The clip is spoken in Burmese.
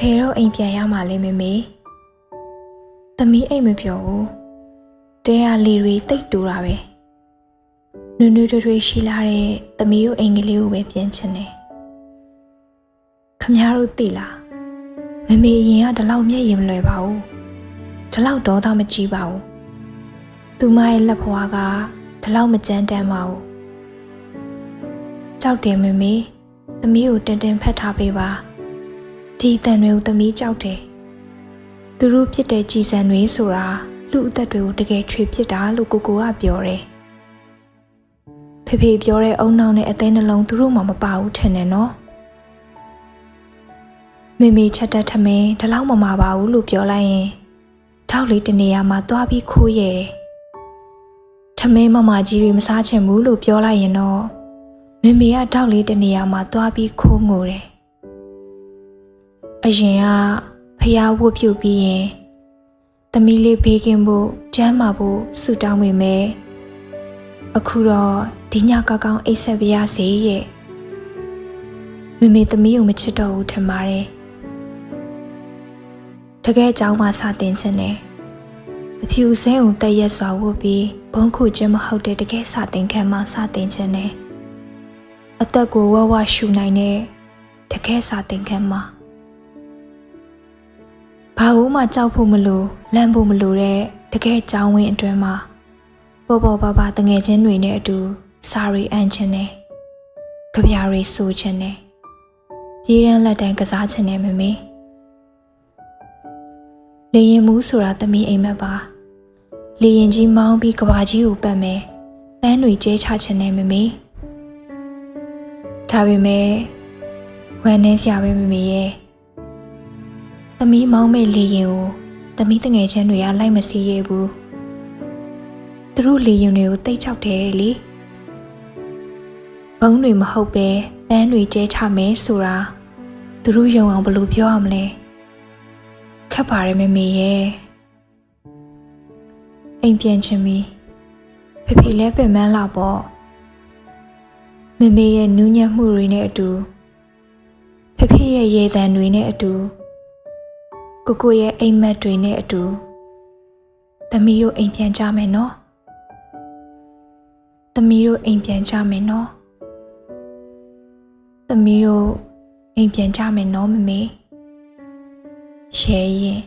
ဖယ်တော့အိမ်ပြန်ရမှလေမေမေသမီးအိမ်မပြောဘူးတဲရလေတွေတိတ်တူတာပဲနွနွထွေးထွေးရှိလာတဲ့သမီးတို့အိမ်ကလေးကိုပဲပြန်ချင်တယ်ခမများတို့သိလားမမေအရင်ကဒီလောက်မျက်ရင်မလွယ်ပါဘူးဒီလောက်ဒေါသမကြီးပါဘူးသူမရဲ့လက်ဖွားကဒီလောက်မကြမ်းတမ်းပါဘူးကြောက်တယ်မမေသမီးကိုတင်တင်ဖက်ထားပေးပါ ဒီအတန်တွေကိုသမီးကြောက်တယ်သူတို့ပြစ်တဲ့ကြည်စံတွေဆိုတာလူအသက်တွေကိုတကယ်ချွေပြစ်တာလို့ကိုကိုကပြောတယ်ဖေဖေပြောတဲ့အုံနောက်နဲ့အသေးနှလုံးသူတို့မှမပါဘူးထင်တယ်နော်မေမေချက်တက်ထမင်းဒီလောက်မမပါဘူးလို့ပြောလိုက်ရင်ထောက်လေးတနေရာမှာသွားပြီးခိုးရဲတယ်။ထမင်းမမကြီးတွေမစားချင်ဘူးလို့ပြောလိုက်ရင်တော့မေမေကထောက်လေးတနေရာမှာသွားပြီးခိုးငိုတယ်။ အရင်ကဖျားဝတ်ပြုတ်ပြီးရင်သမီးလေးဘေးကင်းဖို့ကျမ်းမာဖို့ဆုတောင်းမိမယ်။အခုတော့ဒီညကောက်ကောင်းအိတ်ဆက်ပြရစေရဲ့။မေမေသမီးကိုမချစ်တော့ဘူးထင်ပါတယ်။တကယ်အကြောင်းမှစတင်ခြင်းနဲ့အဖြူစင်းုံတက်ရက်စွာဝတ်ပြီးဘုံခုခြင်းမဟုတ်တဲ့တကယ်စတင်ခံမှစတင်ခြင်းနဲ့အသက်ကိုဝဝရှူနိုင်တဲ့တကယ်စတင်ခံမှ ဘာလို့မှကြောက်ဖို့မလိုလန့်ဖို့မလိုတဲ့တကယ်ကြောင်းဝင်းအတွင်းမှာပေါ်ပေါ်ပါပါတငယ်ချင်းတွေနဲ့အတူစာရီအန်ခြင်းနဲ့ကြပြားရီဆိုခြင်းနဲ့ပြေးရန်လက်တန်းကစားခြင်းနဲ့မမေးလေရင်မူးဆိုတာသမီးအိမ်မက်ပါလေရင်ကြီးမောင်းပြီးကဘာကြီးကိုပတ်မယ်ပန်းတွေကျဲချချင်နေမမေဒါပေမဲ့ဝမ်းနေစရာပဲမမေရဲ့ သမီးမောင်းမဲ့လေရင်ကိုသမီးတငယ်ချင်းတွေကလိုက်မစီးရဘူးသူတို့လေရင်တွေကိုတိတ်ချောက်တယ်လေဘုံတွေမဟုတ်ပဲပန်းတွေကျဲချမယ်ဆိုတာသူတို့ယုံအောင်ဘယ်လိုပြောရမလဲခက်ပါတယ်မမေရဲ့အိမ်ပြန်ချင်ပြီဖေဖေလည်းပင်မလာပေါ့မမေရဲ့နူးညံ့မှုတွေနဲ့အတူဖေဖေရဲ့ရေတံတွေနဲ့အတူ ကိုကိုရဲ့အိမ်မက်တွေနဲ့အတူသမီးတို့အိမ်ပြန်ကြမယ်နော်သမီးတို့အိမ်ပြန်ကြမယ်နော်သမီးတို့အိမ်ပြန်ကြမယ်နော်မမေရှဲရင်